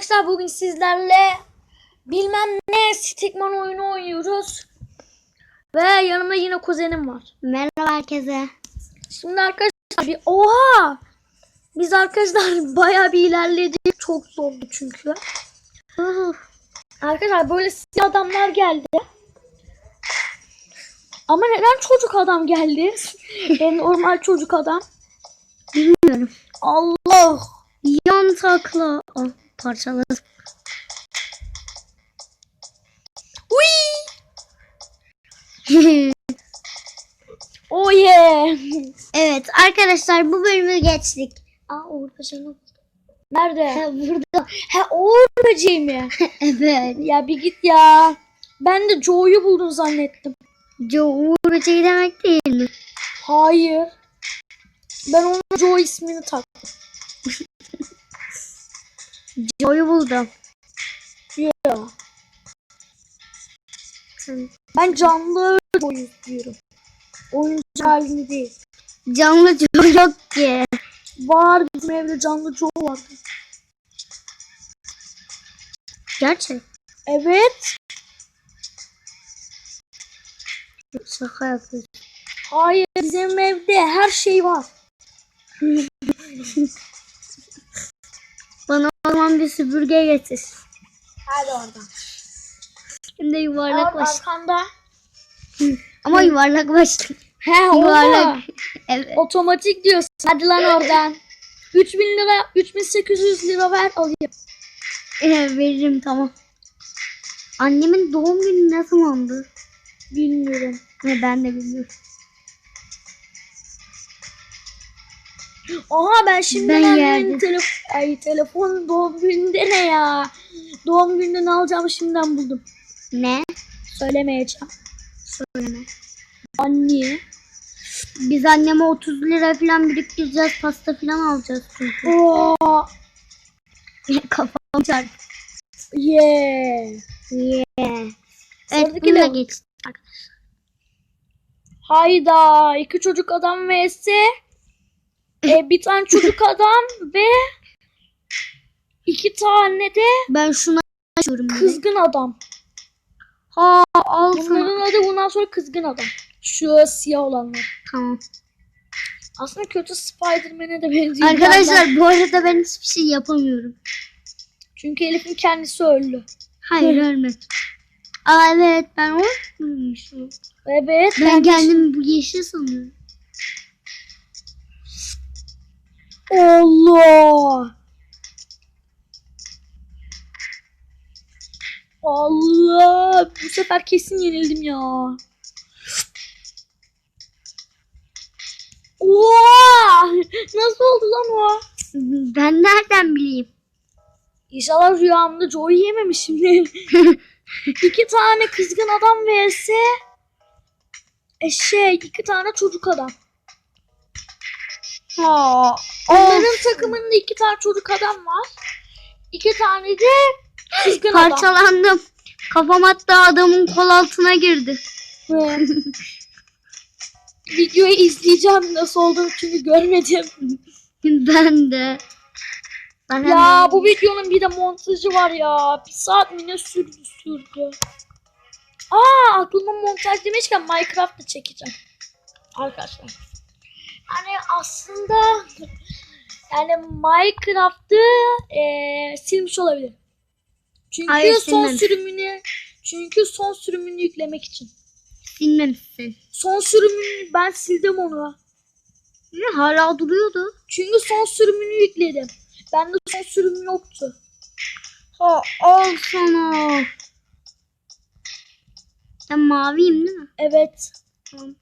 arkadaşlar bugün sizlerle bilmem ne Stickman oyunu oynuyoruz. Ve yanımda yine kuzenim var. Merhaba herkese. Şimdi arkadaşlar bir oha! Biz arkadaşlar bayağı bir ilerledik. Çok zordu çünkü. Arkadaşlar böyle siyah adamlar geldi. Ama neden çocuk adam geldi? en normal çocuk adam. Bilmiyorum. Allah! Yan takla. Parçaladım. Uy! Oh yeah! evet arkadaşlar bu bölümü geçtik. Aa orada canım. Nerede? Ha, burada. He Uğur böceği mi? evet. Ya bir git ya. Ben de Joe'yu buldum zannettim. Joe Uğur böceği demek değil mi? Hayır. Ben onun Joe ismini taktım. Joe'yu buldum. Ya. Ben canlı Joe'yu istiyorum. Oyuncu halini değil. Canlı Joe yok ki. Var bizim evde canlı Joe vardı. Gerçek. Evet. Şaka yapıyorsun. Hayır bizim evde her şey var. Zaman bir süpürge getir. Hadi oradan. De yuvarlak Bak baş. arkanda. Ama yuvarlak baş. He yuvarlak. Evet. Otomatik diyorsun. Hadi lan oradan. 3000 lira, 3800 lira ver alayım. Evet veririm tamam. Annemin doğum günü ne zamandı? Bilmiyorum. Ne ben de bilmiyorum. Aha ben şimdi Ben annemin yerdim. telef ay, telefon doğum gününde ne ya? Doğum gününde ne alacağımı şimdiden buldum. Ne? Söylemeyeceğim. Söyleme. Anne. Biz anneme 30 lira falan biriktireceğiz. Pasta falan alacağız çünkü. Oo, Kafam çarptı. yeah. Yeah. Evet bunu da ne? geç. Hayda. iki çocuk adam vs. E, bir tane çocuk adam ve iki tane de Ben şunu açıyorum. kızgın adam. Ha al. Bunların adı bundan sonra kızgın adam. Şu siyah olanlar. Tamam. Aslında kötü Spider-Man'e de benziyor. Arkadaşlar bu arada ben hiçbir şey yapamıyorum. Çünkü Elif'in kendisi öldü. Hayır ölmedim. Aa evet ben o. Evet. Ben kendimi bu yeşil sanıyorum. Allah. Allah. Bu sefer kesin yenildim ya. Oha! Nasıl oldu lan o? Ben nereden bileyim? İnşallah rüyamda Joe'yu yememişimdir. iki tane kızgın adam vs e şey iki tane çocuk adam. Onların takımında iki tane çocuk adam var. İki tane de kızgın adam. Parçalandım. Kafam hatta adamın kol altına girdi. Videoyu izleyeceğim nasıl olduğunu çünkü görmedim. Ben de. Ben Ya bu videonun bir de montajı var ya. Bir saat mi ne sürdü sürdü. Aa aklıma montaj demişken Minecraft da çekeceğim. Arkadaşlar. Yani aslında yani Minecraft'ı eee silmiş olabilir. Çünkü Hayır, son sürümünü çünkü son sürümünü yüklemek için. Silmemişsin. Son sürümünü ben sildim onu. Ne, hala duruyordu. Çünkü son sürümünü yükledim. Bende son sürüm yoktu. Ha, al sana. Ben maviyim değil mi? Evet. Tamam.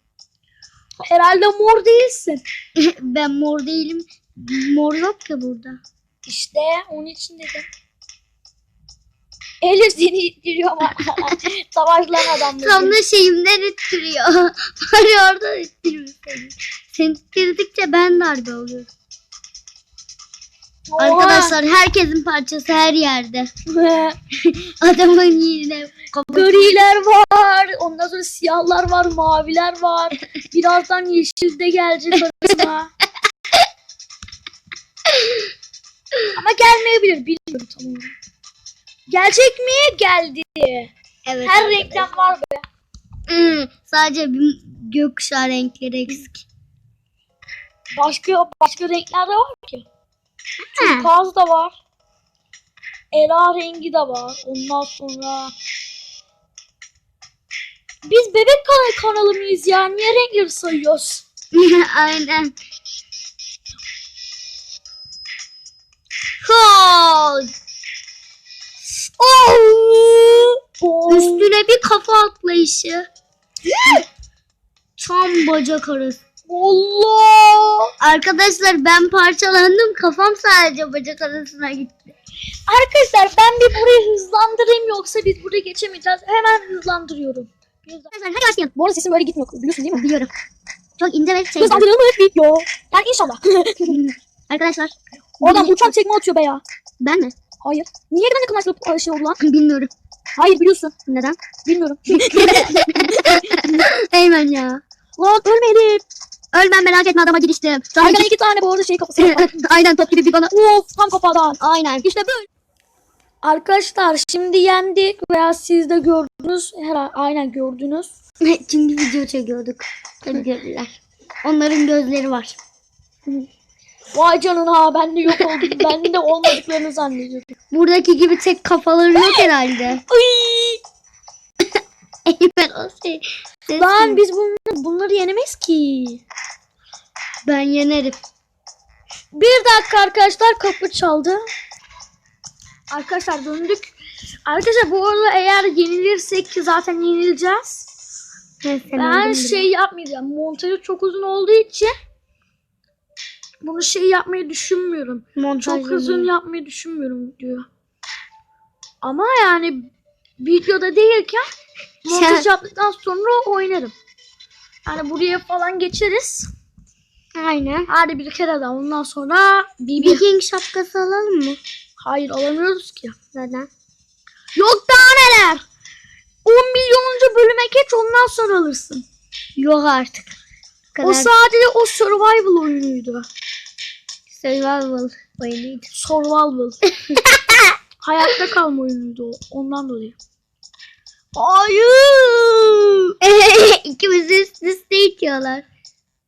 Herhalde mor değilsin. ben mor değilim. Mor yok ki burada. İşte onun için dedim. Elif seni ittiriyor ama savaşlan adam. Tam da şeyimden ittiriyor. Bari oradan ittirmiş seni. Sen ittirdikçe ben darbe oluyorum. Arkadaşlar herkesin parçası her yerde. Adamın yine. Griler var. Ondan sonra siyahlar var. Maviler var. Birazdan yeşil de gelecek arasına. Ama gelmeyebilir. Bilmiyorum tam Gelecek mi? Geldi. Evet. Her renkten var be. Hı, sadece bir gökkuşağı renkleri eksik. Başka başka renkler de var ki. Turkuaz da var. Ela rengi de var. Ondan sonra biz bebek kanal kanalı mıyız ya? Niye renkleri sayıyoruz? Aynen. Kol. Atlayışı. Tam bacak arası. Allah! Arkadaşlar ben parçalandım. Kafam sadece bacak arasına gitti. Arkadaşlar ben bir burayı hızlandırayım yoksa biz buraya geçemeyeceğiz. Hemen hızlandırıyorum. Arkadaşlar. Bu arada sesim böyle gitmiyor biliyorsun değil mi? Biliyorum. Çok ince ve şey. Hızlandırılmış video. Yani inşallah. Arkadaşlar. Oradan uçak tekme atıyor be ya. Ben mi? Hayır. Niye ben yakınlaştırıp şey oldu lan? Bilmiyorum. Hayır biliyorsun. Neden? Bilmiyorum. Eymen ya. lan ölmedim. Ölmem merak etme adama giriştim. Arkadan iki tane bu arada şey kafası var. Aynen top gibi bir bana. of tam kafadan. Aynen. İşte böyle. Arkadaşlar şimdi yendik veya siz de gördünüz. Her aynen gördünüz. Çünkü video çekiyorduk. Tabii gördüler. Onların gözleri var. Vay canına ben de yok oldum. ben de olmadıklarını zannediyordum. Buradaki gibi tek kafaları yok herhalde. Eymen o şey. Lan biz bunları, bunları yenemeyiz ki. Ben yenerim. Bir dakika arkadaşlar kapı çaldı. Arkadaşlar döndük. Arkadaşlar bu arada eğer yenilirsek ki zaten yenileceğiz. Ben, Ben şey yapmayacağım. Montajı çok uzun olduğu için bunu şey yapmayı düşünmüyorum. Montaj Çok uzun yapmayı düşünmüyorum diyor. Ama yani videoda değilken montaj Sen- yaptıktan sonra oynarım. Yani buraya falan geçeriz. Aynen. Hadi bir kere daha ondan sonra bir. Viking şapkası alalım mı? Hayır alamıyoruz ki. Neden? Yok daha neler. 10 milyonuncu bölüme geç ondan sonra alırsın. Yok artık. Bu O kadar sadece o survival oyunuydu. survival oyunuydu. Survival. Hayatta kalma oyunuydu o. Ondan dolayı. Hayır. İkimiz üst üste itiyorlar.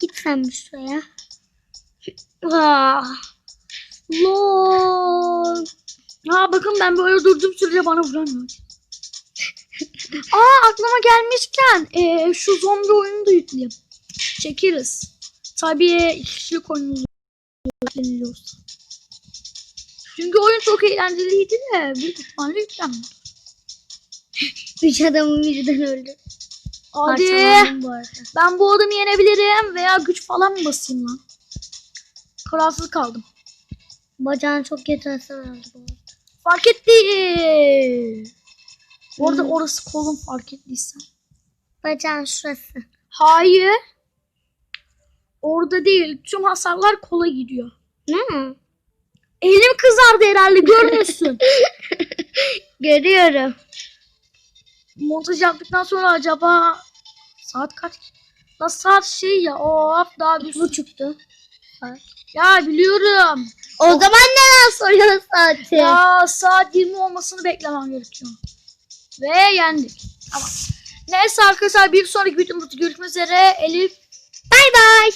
Git sen bir şuraya. Ah. Lol. Ha bakın ben böyle durduğum sürece bana vuramıyor. Aa aklıma gelmişken eee, şu zombi oyunu da yükleyeyim. Çekeriz. Tabii iki kişilik oyun yükleniliyorsa. Çünkü oyun çok eğlenceliydi de büyük ihtimalle yüklenmedi. Üç adamı birden öldü. Hadi bu ben bu adamı yenebilirim veya güç falan mı basayım lan? Kararsız kaldım. Bacağın çok hasar aldı bu arada. Fark etti. Orada Hmm. orası kolum fark ettiysen. Bacağın şurası. Hayır. Orada değil. Tüm hasarlar kola gidiyor. Ne? Elim kızardı herhalde görmüşsün. Görüyorum. Montaj yaptıktan sonra acaba saat kaç? La saat şey ya of daha bir buçuktu. Ya biliyorum. O zaman neden soruyorsun saati? Ya saat 20 olmasını beklemem gerekiyor. Ve yendik. Tamam. Neyse arkadaşlar bir sonraki videomuzda görüşmek üzere. Elif Bye bye.